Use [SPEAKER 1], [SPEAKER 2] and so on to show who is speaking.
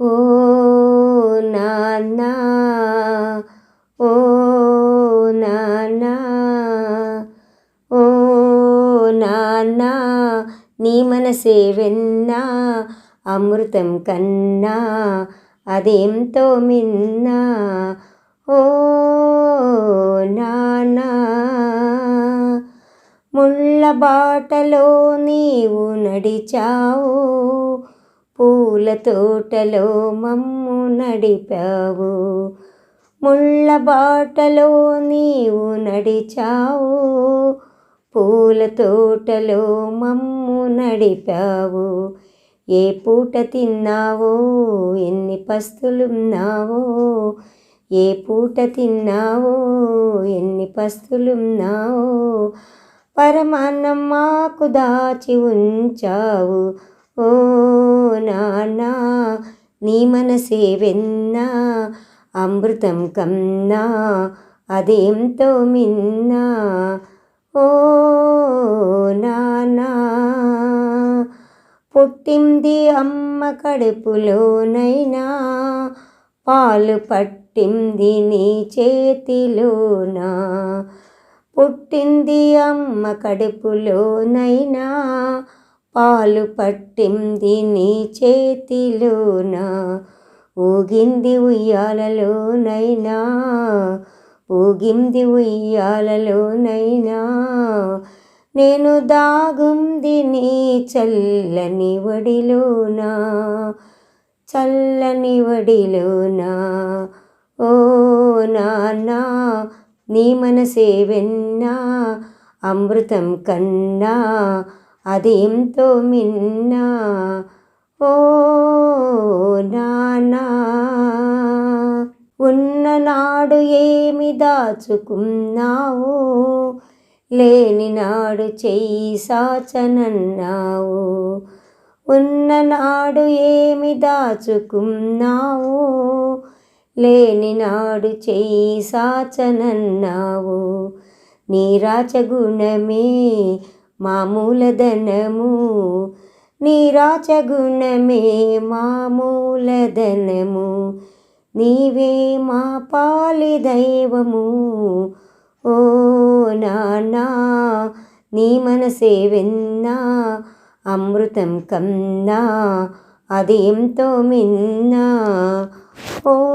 [SPEAKER 1] ఓ నాన్న ఓ నాన్న ఓ నాన్న నీ మనసే వెన్నా అమృతం కన్నా అదేంతో మిన్నా ఓ నాన్నా. ముళ్ళ బాటలో నీవు నడిచావు పూల తోటలో మమ్ము నడిపావు. ముళ్ళ బాటలో నీవు నడిచావు. పూల తోటలో మమ్ము నడిపావు. ఏ పూట తిన్నావో ఎన్ని పస్తులున్నావో. ఏ పూట తిన్నావో ఎన్ని పస్తులున్నావో. పరమాన్నం మాకు దాచి ఉంచావు. ఓ నాన్న నీ మనసే వెన్నా అమృతం కన్నా అదేంతో మిన్నా. ఓ నాన్నా పుట్టింది అమ్మ కడుపులోనైనా పాలు పట్టింది నీ చేతిలోనా. పుట్టింది అమ్మ కడుపులోనైనా పాలు పట్టింది నీ చేతిలోన? ఊగింది ఉయ్యాలలోనైనా? ఊగింది ఉయ్యాలలోనైనా? నేను దాగుంది నీ చల్లని వడిలోనా? చల్లని వడిలోనా? ఓ నాన్నా నీ మనసే వెన్నా అమృతం కన్నా అదేంతో మిన్నా ఓ నానా ఉన్ననాడు ఏమి దాచుకున్నావు? లేని నాడు చెయ్యి సాచనన్నావు. ఉన్ననాడు ఏమి దాచుకున్నావు? లేని నాడు చెయ్యి సాచనన్నావు. నీరాచ గుణమే మామూలధనము నీ రాచగుణమే మామూలధనము నీవే మా పాలి దైవము. ఓ నానా నీ మనసే విన్నా అమృతం కన్నా అదేంతో మిన్నా. ఓ